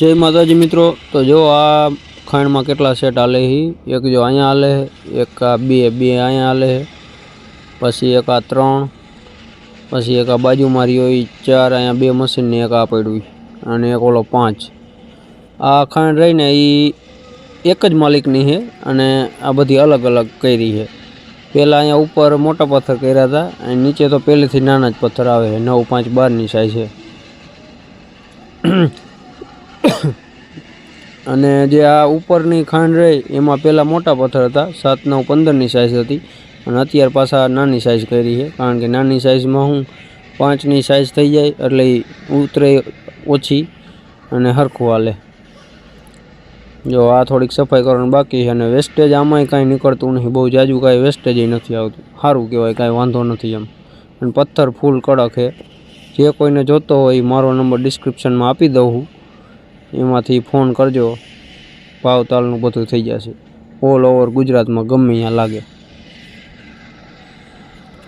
જય માતાજી મિત્રો. તો જો આ ખાંડમાં કેટલા સેટ હાલે હી? એક જો અહીંયા હાલે એક આ બે બે અહીંયા હાલે પછી એક આ ત્રણ, પછી એક આ બાજુ મારી એ ચાર, અહીંયા બે મશીનને એક આ પડ્યું અને એક ઓલો પાંચ. આ ખાંડ રહીને એ એક જ માલિકની છે અને આ બધી અલગ અલગ કરી છે પહેલાં અહીંયા ઉપર મોટા પથ્થર કર્યા હતા, અને નીચે તો પહેલેથી નાના જ પથ્થર આવે છે નવ, પાંચ, બારની સાઈઝ છે અને જે આ ઉપરની ખાંડ રહી, એમાં પહેલાં મોટા પથ્થર હતા. સાત નવ પંદરની સાઇઝ હતી અને અત્યારે પાછા નાની સાઇઝ કરી છે. કારણ કે નાની સાઇઝમાં હું પાંચની સાઇઝ થઈ જાય એટલે ઉતરે ઓછી અને હરખું હાલે. જો આ થોડીક સફાઈ કરવાની બાકી છે અને વેસ્ટેજ આમાંય કાંઈ નીકળતું નથી. બહુ જાજુ કાંઈ વેસ્ટેજ નથી આવતું. સારું કહેવાય, કાંઈ વાંધો નથી એમ. અને પથ્થર ફૂલ કડક છે. જે કોઈને જોતો હોય મારો નંબર ડિસ્ક્રિપ્શનમાં આપી દઉં હું. એમાંથી ફોન કરજો. ભાવતાલનું બધું થઈ જશે. ઓલ ઓવર ગુજરાતમાં ગમે ત્યાં લાગે.